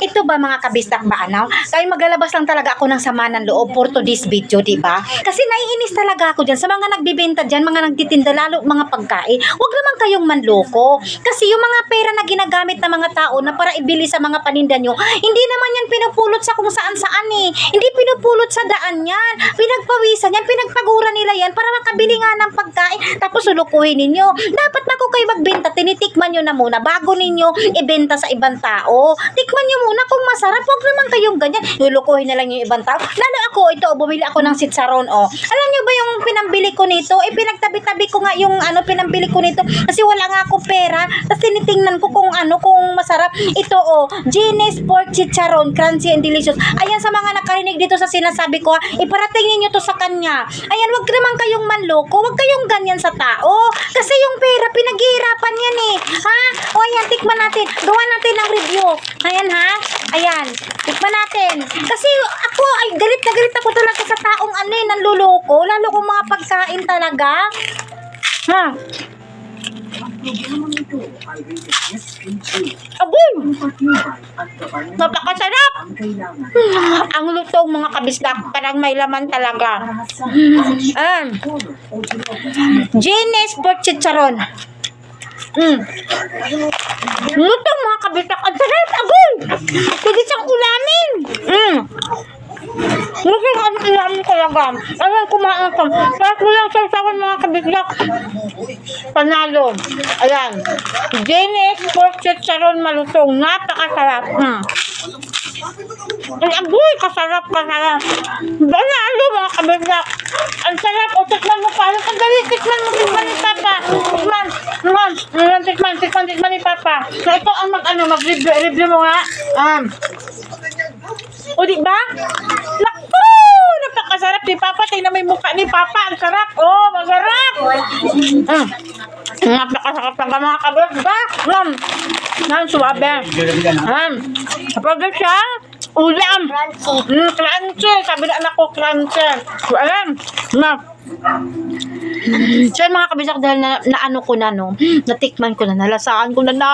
Ito ba mga kabistak ba ano? Kaya maglalabas lang talaga ako ng sama ng loob for to this video, di ba? Kasi naiinis talaga ako dyan sa mga nagbibenta dyan, mga nagtitinda, lalo mga pagkain. Huwag naman kayong manloko. Kasi yung mga pera na ginagamit ng mga tao na para ibili sa mga paninda nyo, hindi naman yan pinupulot sa kung saan saan eh. Hindi pinupulot sa daan yan. Pinagpawisan yan, pinagpagura nila yan para makabili nga ng pagkain. Tapos sulukuhin ninyo. Dapat bago kayo magbenta, tinitikman nyo na muna bago ninyo ibenta sa ibang tao. Tikman nyo muna kung masarap. Huwag naman kayong ganyan. Lulukuhin na lang yung ibang tao. Lalo ako, ito, bumili ako ng sitsaron, oh. Alam nyo ba yung pinambili ko nito? Eh, pinagtabi-tabi ko nga yung ano, pinambili ko nito. Kasi wala nga ako pera. Tapos tinitingnan ko kung ano, kung masarap. Ito, oh, Genius Pork Chicharon, crunchy and delicious. Ayan, sa mga nakarinig dito sa sinasabi ko, ha, iparating ninyo to sa kanya. Ayan, wag naman kayong manloko. Wag kayong ganyan sa tao. Kasi yung pera, pinaghihirapan yan eh. Ha? O ayan, tikman natin. Gawa natin ng review. Ayan ha? Ayan. Tikman natin. Kasi ako, ay galit na galit ako talaga sa taong ano eh, nanluloko. Lalo kung mga pagkain talaga. Ha? Aboy! Napakasarap! Ang lutong mga kabisdak, parang may laman talaga. Um, Genius Pork Chicharon. Mm. Lutong mga kabisdak, ang sarap! Agoy! Pwede siyang ulamin! Mm. Lutong ang ulamin talaga. Ayan, kumain ka. Parang kulang sa usapan mga kabisdak. Panalo. Ayan. Genius Pork Chicharon malutong. Napakasarap. Mm. Ay, aboy, kasarap, kasarap. Banalo, mga kabigyak. Ang sarap. O, tikman mo pa. Ang dali, tikman mo, tikman ni Papa. Tikman, tikman, tikman, tikman, tikman, ni Papa. So, ito ang mag, ano, mag-review, review mo nga. Um, o, di ba? Naku! Napakasarap ni Papa. Tingnan mo yung mukha ni Papa. Ang sarap. Oh, masarap. Mm. Napakasarap ng mga kabigyak. Um, yan, suwabe. Um, kapag siya, ulam. Mm, crunchy. Sabi na anak ko, crunchy. So, alam. Na. So, mga kabisak, dahil na, na ano ko na, no, natikman ko na, nalasaan ko na, na,